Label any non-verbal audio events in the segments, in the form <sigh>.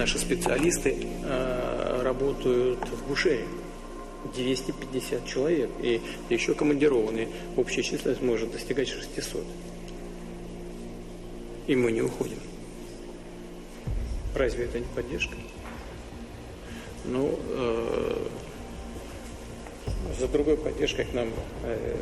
Наши специалисты э, работают в Бушее. 250 человек. И еще командированные. Общая численность может достигать 600. И мы не уходим. Разве это не поддержка? Ну, э, за другой поддержкой к нам э,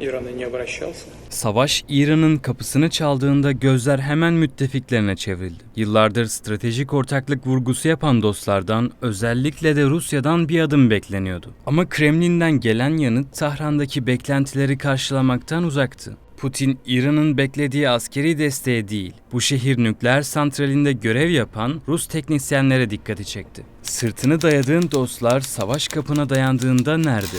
Иран и не обращался. Savaş İran'ın kapısını çaldığında gözler hemen müttefiklerine çevrildi. Yıllardır stratejik ortaklık vurgusu yapan dostlardan özellikle de Rusya'dan bir adım bekleniyordu. Ama Kremlin'den gelen yanıt Tahran'daki beklentileri karşılamaktan uzaktı. Putin, İran'ın beklediği askeri desteğe değil, bu şehir nükleer santralinde görev yapan Rus teknisyenlere dikkati çekti. Sırtını dayadığın dostlar savaş kapına dayandığında nerede?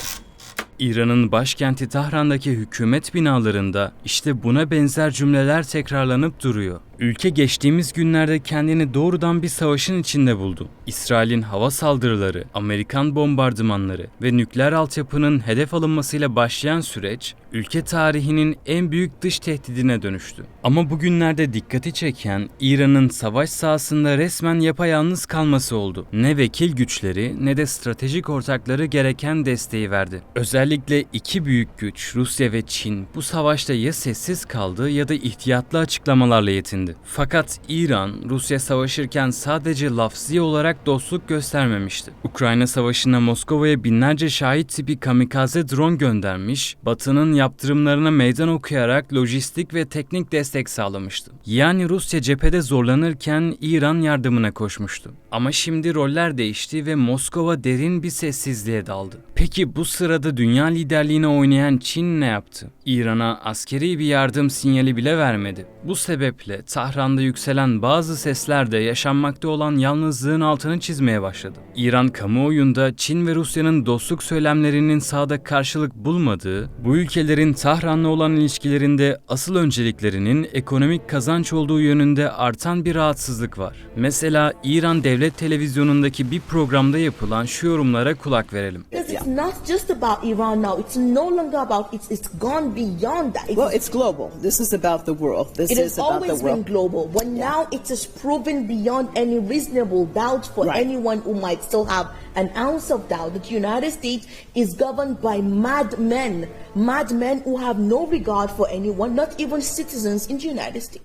İran'ın başkenti Tahran'daki hükümet binalarında işte buna benzer cümleler tekrarlanıp duruyor. Ülke geçtiğimiz günlerde kendini doğrudan bir savaşın içinde buldu. İsrail'in hava saldırıları, Amerikan bombardımanları ve nükleer altyapının hedef alınmasıyla başlayan süreç, ülke tarihinin en büyük dış tehdidine dönüştü. Ama bugünlerde dikkati çeken İran'ın savaş sahasında resmen yapayalnız kalması oldu. Ne vekil güçleri ne de stratejik ortakları gereken desteği verdi. Özellikle iki büyük güç Rusya ve Çin bu savaşta ya sessiz kaldı ya da ihtiyatlı açıklamalarla yetindi. Fakat İran, Rusya savaşırken sadece lafzi olarak dostluk göstermemişti. Ukrayna Savaşı'nda Moskova'ya binlerce şahit tipi kamikaze drone göndermiş, Batı'nın yaptırımlarına meydan okuyarak lojistik ve teknik destek sağlamıştı. Yani Rusya cephede zorlanırken İran yardımına koşmuştu. Ama şimdi roller değişti ve Moskova derin bir sessizliğe daldı. Peki bu sırada dünya liderliğine oynayan Çin ne yaptı? İran'a askeri bir yardım sinyali bile vermedi. Bu sebeple Tahran'da yükselen bazı sesler de yaşanmakta olan yalnızlığın altını çizmeye başladı. İran kamuoyunda Çin ve Rusya'nın dostluk söylemlerinin sahada karşılık bulmadığı, bu ülkelerin Tahran'la olan ilişkilerinde asıl önceliklerinin ekonomik kazanç olduğu yönünde artan bir rahatsızlık var. Mesela İran Devlet Televizyonu'ndaki bir programda yapılan şu yorumlara kulak verelim. İt's not just about Iran now. It's no longer about it's it's gone beyond that. It's, Well, it's global. This is about the world. This it is has about the always been global, but now it is proven beyond any reasonable doubt for Right. anyone who might still have an ounce of doubt that the United States is governed by mad men, mad men who have no regard for anyone, not even citizens in the United States.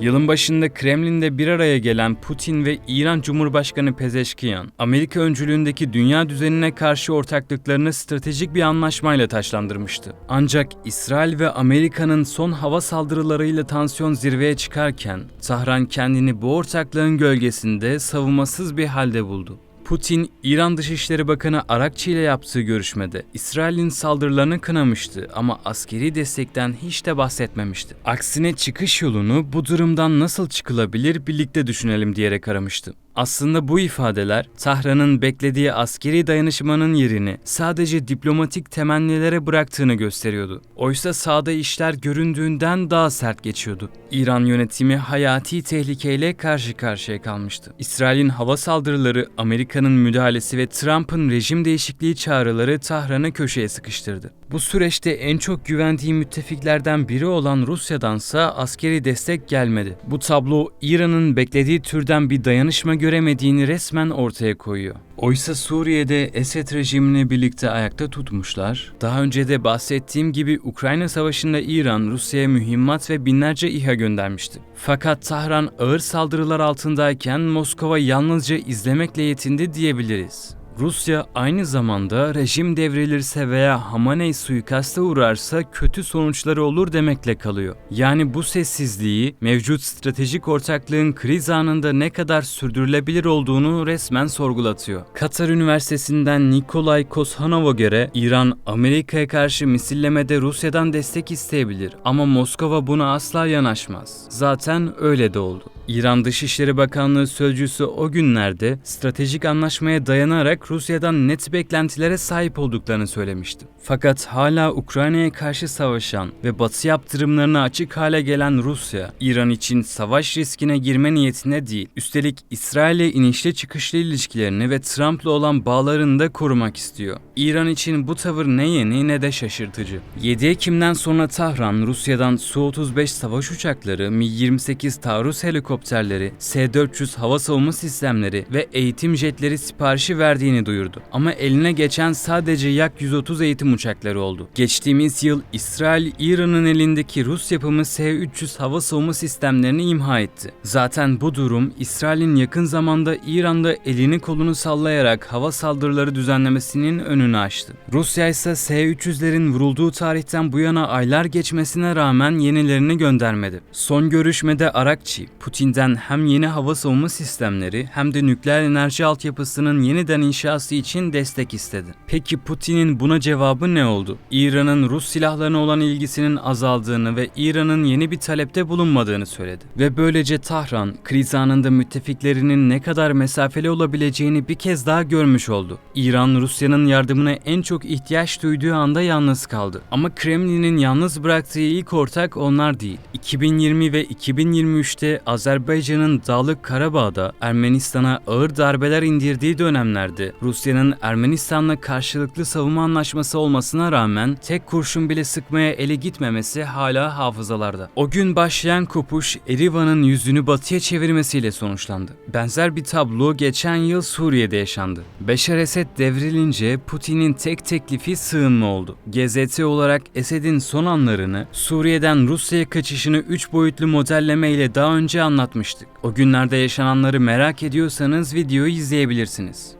Yılın başında Kremlin'de bir araya gelen Putin ve İran Cumhurbaşkanı Pezeşkiyan, Amerika öncülüğündeki dünya düzenine karşı ortaklıklarını stratejik bir anlaşmayla taşlandırmıştı. Ancak İsrail ve Amerika'nın son hava saldırılarıyla tansiyon zirveye çıkarken, Tahran kendini bu ortaklığın gölgesinde savunmasız bir halde buldu. Putin, İran Dışişleri Bakanı Arakçi ile yaptığı görüşmede İsrail'in saldırılarını kınamıştı ama askeri destekten hiç de bahsetmemişti. Aksine çıkış yolunu bu durumdan nasıl çıkılabilir birlikte düşünelim diyerek aramıştı. Aslında bu ifadeler Tahran'ın beklediği askeri dayanışmanın yerini sadece diplomatik temennilere bıraktığını gösteriyordu. Oysa sahada işler göründüğünden daha sert geçiyordu. İran yönetimi hayati tehlikeyle karşı karşıya kalmıştı. İsrail'in hava saldırıları, Amerika'nın müdahalesi ve Trump'ın rejim değişikliği çağrıları Tahran'ı köşeye sıkıştırdı. Bu süreçte en çok güvendiği müttefiklerden biri olan Rusya'dansa askeri destek gelmedi. Bu tablo İran'ın beklediği türden bir dayanışma göremediğini resmen ortaya koyuyor. Oysa Suriye'de Esed rejimini birlikte ayakta tutmuşlar. Daha önce de bahsettiğim gibi Ukrayna Savaşı'nda İran Rusya'ya mühimmat ve binlerce İHA göndermişti. Fakat Tahran ağır saldırılar altındayken Moskova yalnızca izlemekle yetindi diyebiliriz. Rusya aynı zamanda rejim devrilirse veya Hamaney suikaste uğrarsa kötü sonuçları olur demekle kalıyor. Yani bu sessizliği mevcut stratejik ortaklığın kriz anında ne kadar sürdürülebilir olduğunu resmen sorgulatıyor. Katar Üniversitesi'nden Nikolay Koshanov'a göre İran Amerika'ya karşı misillemede Rusya'dan destek isteyebilir ama Moskova buna asla yanaşmaz. Zaten öyle de oldu. İran Dışişleri Bakanlığı sözcüsü o günlerde stratejik anlaşmaya dayanarak Rusya'dan net beklentilere sahip olduklarını söylemişti. Fakat hala Ukrayna'ya karşı savaşan ve batı yaptırımlarına açık hale gelen Rusya, İran için savaş riskine girme niyetinde değil. Üstelik İsrail'le inişli çıkışlı ilişkilerini ve Trump'la olan bağlarını da korumak istiyor. İran için bu tavır ne yeni ne de şaşırtıcı. 7 Ekim'den sonra Tahran, Rusya'dan Su-35 savaş uçakları, Mi-28 taarruz helikopterleri, S-400 hava savunma sistemleri ve eğitim jetleri siparişi verdiğini duyurdu. Ama eline geçen sadece Yak-130 eğitim uçakları oldu. Geçtiğimiz yıl İsrail, İran'ın elindeki Rus yapımı S-300 hava savunma sistemlerini imha etti. Zaten bu durum İsrail'in yakın zamanda İran'da elini kolunu sallayarak hava saldırıları düzenlemesinin önünü açtı. Rusya ise S-300'lerin vurulduğu tarihten bu yana aylar geçmesine rağmen yenilerini göndermedi. Son görüşmede Arakçi, Putin'den hem yeni hava savunma sistemleri hem de nükleer enerji altyapısının yeniden inşası için destek istedi. Peki Putin'in buna cevabı ne oldu? İran'ın Rus silahlarına olan ilgisinin azaldığını ve İran'ın yeni bir talepte bulunmadığını söyledi. Ve böylece Tahran, kriz anında müttefiklerinin ne kadar mesafeli olabileceğini bir kez daha görmüş oldu. İran, Rusya'nın yardımına en çok ihtiyaç duyduğu anda yalnız kaldı. Ama Kremlin'in yalnız bıraktığı ilk ortak onlar değil. 2020 ve 2023'te Azerbaycan'ın Dağlık Karabağ'da Ermenistan'a ağır darbeler indirdiği dönemlerde Rusya'nın Ermenistan'la karşılıklı savunma anlaşması olmasına rağmen tek kurşun bile sıkmaya ele gitmemesi hala hafızalarda. O gün başlayan kopuş Erivan'ın yüzünü batıya çevirmesiyle sonuçlandı. Benzer bir tablo geçen yıl Suriye'de yaşandı. Beşar Esed devrilince Putin'in tek teklifi sığınma oldu. GZT olarak Esed'in son anlarını, Suriye'den Rusya'ya kaçışını 3 boyutlu modelleme ile daha önce anlatmıştık. O günlerde yaşananları merak ediyorsanız videoyu izleyebilirsiniz.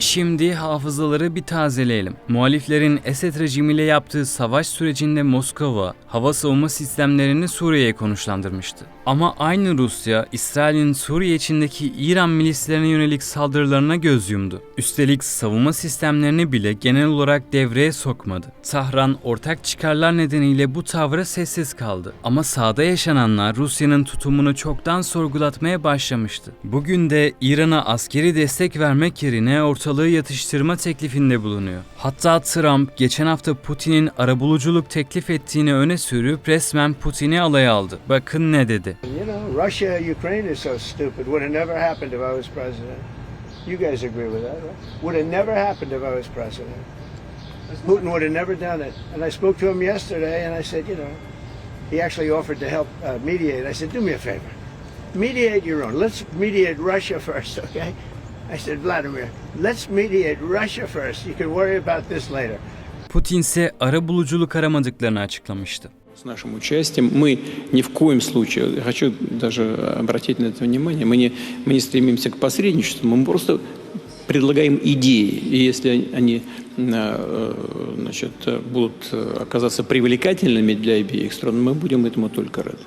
Şimdi hafızaları bir tazeleyelim. Muhaliflerin Esed rejimiyle yaptığı savaş sürecinde Moskova, hava savunma sistemlerini Suriye'ye konuşlandırmıştı. Ama aynı Rusya, İsrail'in Suriye içindeki İran milislerine yönelik saldırılarına göz yumdu. Üstelik savunma sistemlerini bile genel olarak devreye sokmadı. Tahran ortak çıkarlar nedeniyle bu tavra sessiz kaldı. Ama sahada yaşananlar Rusya'nın tutumunu çoktan sorgulatmaya başlamıştı. Bugün de İran'a askeri destek vermek yerine ortalığı yatıştırma teklifinde bulunuyor. Hatta Trump geçen hafta Putin'in arabuluculuk teklif ettiğini öne sürüp resmen Putin'i alaya aldı. Bakın ne dedi. You know, Russia, Ukraine is so stupid. Would have never happened if I was president. You guys agree with that, right? Would have never happened if I was president. Putin would have never done it. And I spoke to him yesterday, and I said, you know, he actually offered to help uh, mediate. I said, do me a favor, mediate your own. Let's mediate Russia <laughs> first, okay? I said, Vladimir, let's mediate Russia first. You can worry about this later. Putin ise arabuluculuk aramadıklarını açıklamıştı. С нашим участием мы ни в коем случае, хочу даже обратить на это внимание, мы не, мы не стремимся к посредничеству, мы просто предлагаем идеи. И если они э, значит, будут оказаться привлекательными для обеих сторон, мы будем этому только рады.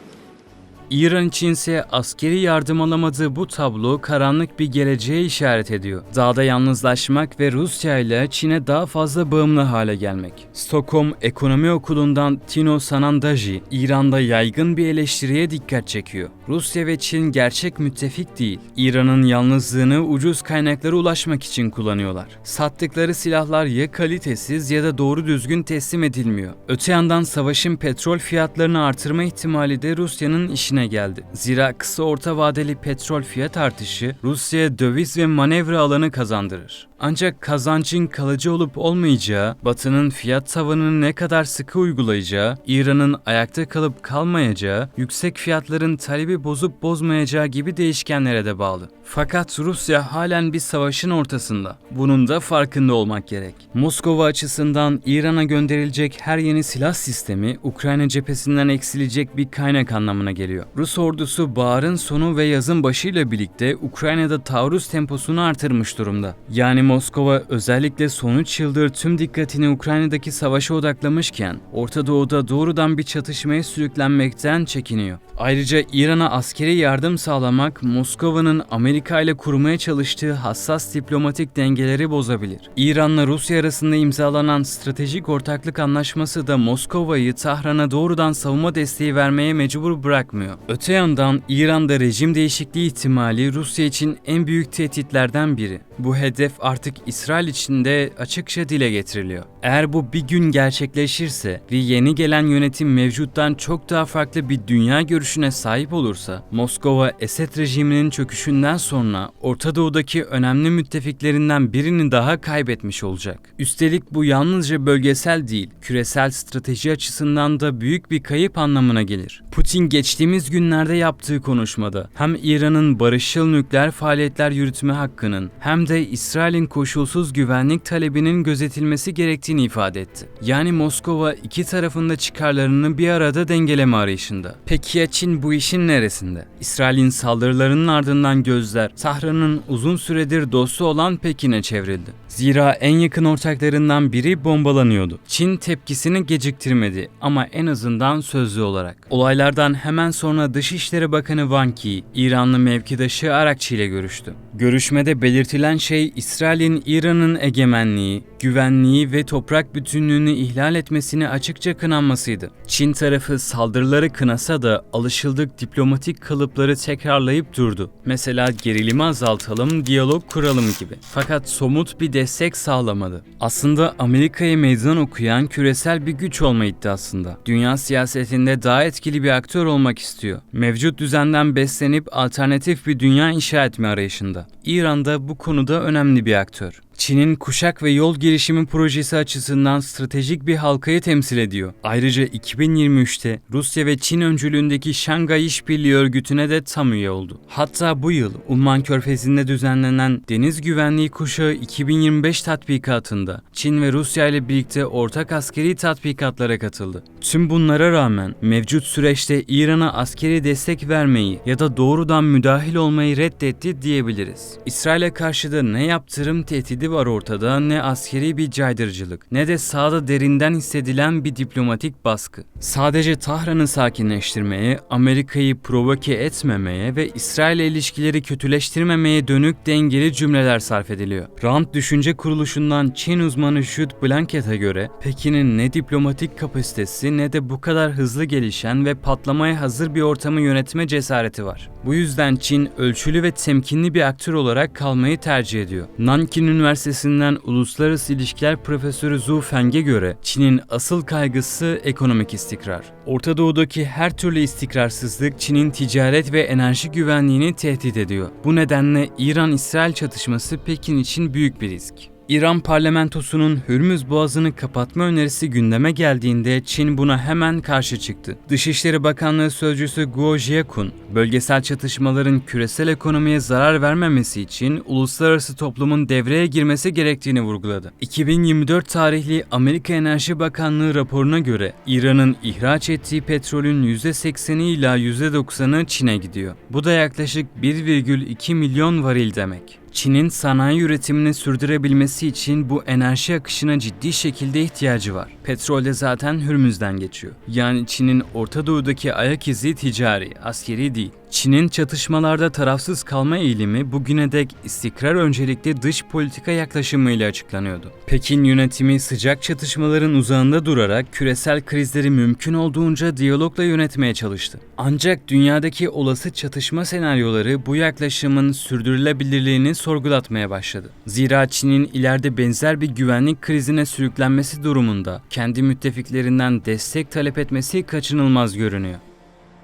İran içinse askeri yardım alamadığı bu tablo karanlık bir geleceğe işaret ediyor. Dağda yalnızlaşmak ve Rusya ile Çin'e daha fazla bağımlı hale gelmek. Stockholm Ekonomi Okulu'ndan Tino Sanandaji, İran'da yaygın bir eleştiriye dikkat çekiyor. Rusya ve Çin gerçek müttefik değil. İran'ın yalnızlığını ucuz kaynaklara ulaşmak için kullanıyorlar. Sattıkları silahlar ya kalitesiz ya da doğru düzgün teslim edilmiyor. Öte yandan savaşın petrol fiyatlarını artırma ihtimali de Rusya'nın işine geldi. Zira kısa orta vadeli petrol fiyat artışı Rusya'ya döviz ve manevra alanı kazandırır. Ancak kazancın kalıcı olup olmayacağı, Batı'nın fiyat tavanını ne kadar sıkı uygulayacağı, İran'ın ayakta kalıp kalmayacağı, yüksek fiyatların talebi bozup bozmayacağı gibi değişkenlere de bağlı. Fakat Rusya halen bir savaşın ortasında. Bunun da farkında olmak gerek. Moskova açısından İran'a gönderilecek her yeni silah sistemi Ukrayna cephesinden eksilecek bir kaynak anlamına geliyor. Rus ordusu baharın sonu ve yazın başıyla birlikte Ukrayna'da taarruz temposunu artırmış durumda. Yani Moskova özellikle son 3 yıldır tüm dikkatini Ukrayna'daki savaşa odaklamışken Orta Doğu'da doğrudan bir çatışmaya sürüklenmekten çekiniyor. Ayrıca İran'a askeri yardım sağlamak Moskova'nın Amerika ile kurmaya çalıştığı hassas diplomatik dengeleri bozabilir. İran'la Rusya arasında imzalanan stratejik ortaklık anlaşması da Moskova'yı Tahran'a doğrudan savunma desteği vermeye mecbur bırakmıyor. Öte yandan İran'da rejim değişikliği ihtimali Rusya için en büyük tehditlerden biri. Bu hedef artık İsrail için de açıkça dile getiriliyor. Eğer bu bir gün gerçekleşirse ve yeni gelen yönetim mevcuttan çok daha farklı bir dünya görüşüne sahip olursa, Moskova Esed rejiminin çöküşünden sonra Orta Doğu'daki önemli müttefiklerinden birini daha kaybetmiş olacak. Üstelik bu yalnızca bölgesel değil, küresel strateji açısından da büyük bir kayıp anlamına gelir. Putin geçtiğimiz günlerde yaptığı konuşmada hem İran'ın barışçıl nükleer faaliyetler yürütme hakkının hem de İsrail'in koşulsuz güvenlik talebinin gözetilmesi gerektiğini ifade etti. Yani Moskova iki tarafında çıkarlarını bir arada dengeleme arayışında. Peki ya Çin bu işin neresinde? İsrail'in saldırılarının ardından gözler Tahran'ın uzun süredir dostu olan Pekin'e çevrildi. Zira en yakın ortaklarından biri bombalanıyordu. Çin tepkisini geciktirmedi ama en azından sözlü olarak. Olaylardan hemen sonra Dışişleri Bakanı Wang Yi, İranlı mevkidaşı Arakçı ile görüştü. Görüşmede belirtilen şey İsrail'in İran'ın egemenliği, güvenliği ve toprak bütünlüğünü ihlal etmesini açıkça kınanmasıydı. Çin tarafı saldırıları kınasa da alışıldık diplomatik kalıpları tekrarlayıp durdu. Mesela gerilimi azaltalım, diyalog kuralım gibi. Fakat somut bir destek sağlamadı. Aslında Amerika'ya meydan okuyan küresel bir güç olma iddiasında. Dünya siyasetinde daha etkili bir aktör olmak istiyor. Mevcut düzenden beslenip alternatif bir dünya inşa etme arayışında. İran da bu konuda önemli bir aktör. Çin'in kuşak ve yol girişimi projesi açısından stratejik bir halkayı temsil ediyor. Ayrıca 2023'te Rusya ve Çin öncülüğündeki Şangay İşbirliği Örgütü'ne de tam üye oldu. Hatta bu yıl Umman Körfezi'nde düzenlenen Deniz Güvenliği Kuşağı 2025 tatbikatında Çin ve Rusya ile birlikte ortak askeri tatbikatlara katıldı. Tüm bunlara rağmen mevcut süreçte İran'a askeri destek vermeyi ya da doğrudan müdahil olmayı reddetti diyebiliriz. İsrail'e karşı da ne yaptırım tehdidi var ortada ne askeri bir caydırıcılık ne de sahada derinden hissedilen bir diplomatik baskı. Sadece Tahran'ı sakinleştirmeye, Amerika'yı provoke etmemeye ve İsrail ilişkileri kötüleştirmemeye dönük dengeli cümleler sarf ediliyor. Rand Düşünce Kuruluşu'ndan Çin uzmanı Jude Blanket'e göre Pekin'in ne diplomatik kapasitesi ne de bu kadar hızlı gelişen ve patlamaya hazır bir ortamı yönetme cesareti var. Bu yüzden Çin ölçülü ve temkinli bir aktör olarak kalmayı tercih ediyor. Nankin Üniversitesi'nden Uluslararası İlişkiler Profesörü Zhu Feng'e göre Çin'in asıl kaygısı ekonomik istikrar. Orta Doğu'daki her türlü istikrarsızlık Çin'in ticaret ve enerji güvenliğini tehdit ediyor. Bu nedenle İran-İsrail çatışması Pekin için büyük bir risk. İran parlamentosunun Hürmüz Boğazı'nı kapatma önerisi gündeme geldiğinde Çin buna hemen karşı çıktı. Dışişleri Bakanlığı Sözcüsü Guo Jiakun, bölgesel çatışmaların küresel ekonomiye zarar vermemesi için uluslararası toplumun devreye girmesi gerektiğini vurguladı. 2024 tarihli Amerika Enerji Bakanlığı raporuna göre İran'ın ihraç ettiği petrolün %80'i ila %90'ı Çin'e gidiyor. Bu da yaklaşık 1,2 milyon varil demek. Çin'in sanayi üretimini sürdürebilmesi için bu enerji akışına ciddi şekilde ihtiyacı var. Petrol de zaten Hürmüz'den geçiyor. Yani Çin'in Orta Doğu'daki ayak izi ticari, askeri değil. Çin'in çatışmalarda tarafsız kalma eğilimi bugüne dek istikrar öncelikli dış politika yaklaşımıyla açıklanıyordu. Pekin yönetimi sıcak çatışmaların uzağında durarak küresel krizleri mümkün olduğunca diyalogla yönetmeye çalıştı. Ancak dünyadaki olası çatışma senaryoları bu yaklaşımın sürdürülebilirliğini sorgulatmaya başladı. Zira Çin'in ileride benzer bir güvenlik krizine sürüklenmesi durumunda kendi müttefiklerinden destek talep etmesi kaçınılmaz görünüyor.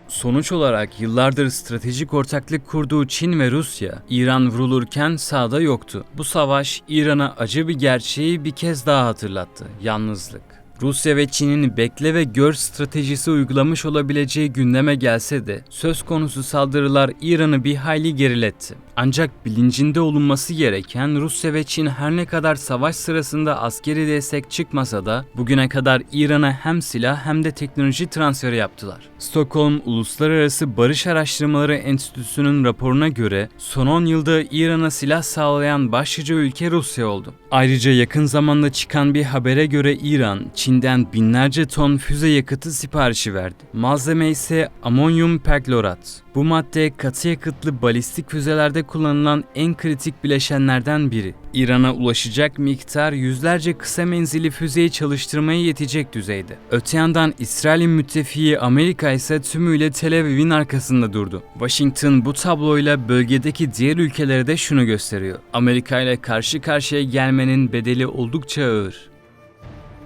Sonuç olarak yıllardır stratejik ortaklık kurduğu Çin ve Rusya, İran vurulurken sağda yoktu. Bu savaş İran'a acı bir gerçeği bir kez daha hatırlattı. Yalnızlık. Rusya ve Çin'in bekle ve gör stratejisi uygulamış olabileceği gündeme gelse de söz konusu saldırılar İran'ı bir hayli geriletti. Ancak bilincinde olunması gereken Rusya ve Çin her ne kadar savaş sırasında askeri destek çıkmasa da bugüne kadar İran'a hem silah hem de teknoloji transferi yaptılar. Stockholm Uluslararası Barış Araştırmaları Enstitüsü'nün raporuna göre son 10 yılda İran'a silah sağlayan başlıca ülke Rusya oldu. Ayrıca yakın zamanda çıkan bir habere göre İran, Çin'den binlerce ton füze yakıtı siparişi verdi. Malzeme ise amonyum perklorat. Bu madde katı yakıtlı balistik füzelerde kullanılan en kritik bileşenlerden biri. İran'a ulaşacak miktar yüzlerce kısa menzilli füzeyi çalıştırmaya yetecek düzeyde. Öte yandan İsrail'in müttefiği Amerika ise tümüyle Tel Aviv'in arkasında durdu. Washington bu tabloyla bölgedeki diğer ülkelere de şunu gösteriyor. Amerika ile karşı karşıya gelmenin bedeli oldukça ağır.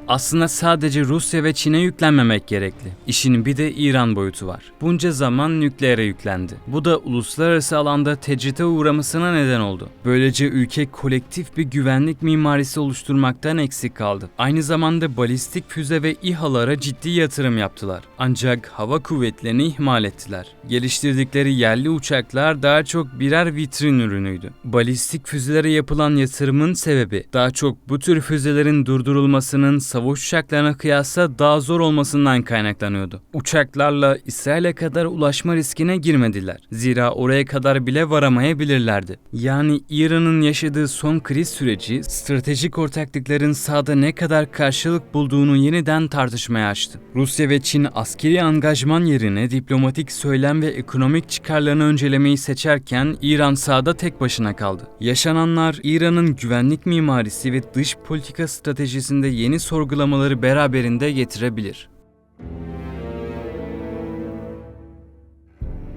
Aslında sadece Rusya ve Çin'e yüklenmemek gerekli. İşin bir de İran boyutu var. Bunca zaman nükleere yüklendi. Bu da uluslararası alanda tecrite uğramasına neden oldu. Böylece ülke kolektif bir güvenlik mimarisi oluşturmaktan eksik kaldı. Aynı zamanda balistik füze ve İHA'lara ciddi yatırım yaptılar. Ancak hava kuvvetlerini ihmal ettiler. Geliştirdikleri yerli uçaklar daha çok birer vitrin ürünüydü. Balistik füzelere yapılan yatırımın sebebi daha çok bu tür füzelerin durdurulmasının savaş uçaklarına kıyasla daha zor olmasından kaynaklanıyordu. Uçaklarla İsrail'e kadar ulaşma riskine girmediler. Zira oraya kadar bile varamayabilirlerdi. Yani İran'ın yaşadığı son kriz süreci stratejik ortaklıkların sahada ne kadar karşılık bulduğunu yeniden tartışmaya açtı. Rusya ve Çin askeri angajman yerine diplomatik söylem ve ekonomik çıkarlarını öncelemeyi seçerken İran sahada tek başına kaldı. Yaşananlar İran'ın güvenlik mimarisi ve dış politika stratejisinde yeni sorgulamaları beraberinde getirebilir.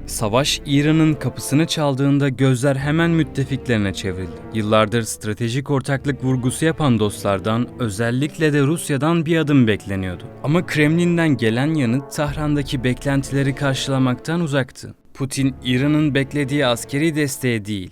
Savaş İran'ın kapısını çaldığında gözler hemen müttefiklerine çevrildi. Yıllardır stratejik ortaklık vurgusu yapan dostlardan özellikle de Rusya'dan bir adım bekleniyordu. Ama Kremlin'den gelen yanıt Tahran'daki beklentileri karşılamaktan uzaktı. Putin, İran'ın beklediği askeri desteğe değil,